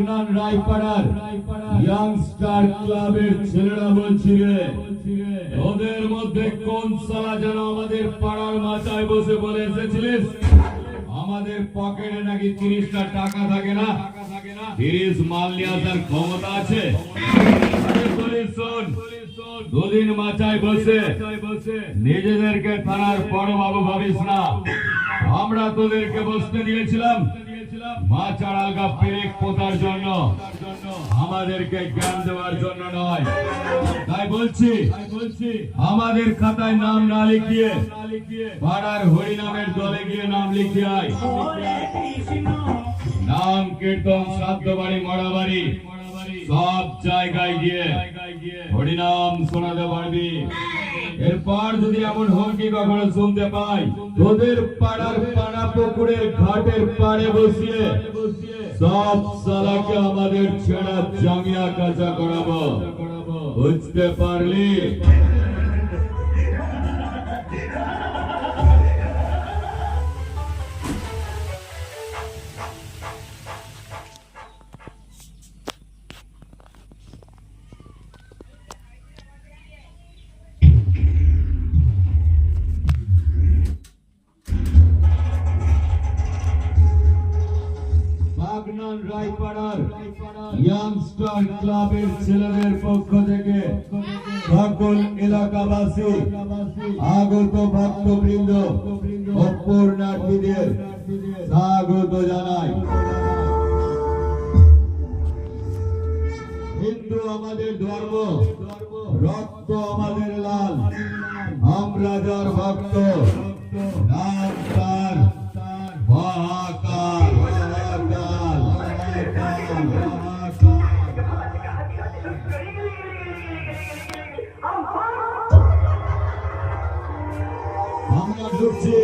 Bagnan রায়পাড়ার youngster ক্লাবের ছেলেরা বলছি রে ওদের মধ্যে কোন সালা যেন আমাদের পাড়ার মাথায় বসে বলে এসেছিলিস? আমাদের পকেটে নাকি তিরিশটা টাকা থাকে না? তিরিশ মাল নিয়ে আসার ক্ষমতা আছে? দুদিন মাথায় বসে নিজেদেরকে থানার বড় বাবু ভাবিস না। আমরা তোদেরকে বসতে দিয়েছিলাম। মাচার আগা পেরেক পোতার জন্য আমাদেরকে জ্ঞান দেওয়ার জন্য নয়। তাই বলছি, আমাদের খাতায় নাম না লিখিয়ে পাড়ার হরিনামের দলে গিয়ে নাম লিখিয়ে নাম, কীর্তন, শ্রাদ্ধ বাড়ি, মরা বাড়ি। সব জায়গায় গিয়ে হরিনাম শোনাতে পারবি। এরপর যদি এমন হুমকি কখনো শুনতে পাই, তোদের পাড়ার পাড়া পুকুরের ঘাটের পাড়ে বসিয়ে সব সালাকে আমাদের ছেড়া জাঙ্গিয়া কাজা করাবো। বুঝতে পারলি? বাগনান রায়পাড়ার ইয়াংস্টার ক্লাবের ছেলেদের পক্ষ থেকে সকল এলাকাবাসী, আগত ভক্তবৃন্দ অপূর্ণার্থীদের স্বাগত জানাই। হিন্দু আমাদের ধর্ম, রক্ত আমাদের লাল, আমরা যার ভক্ত নাম ঢুকছি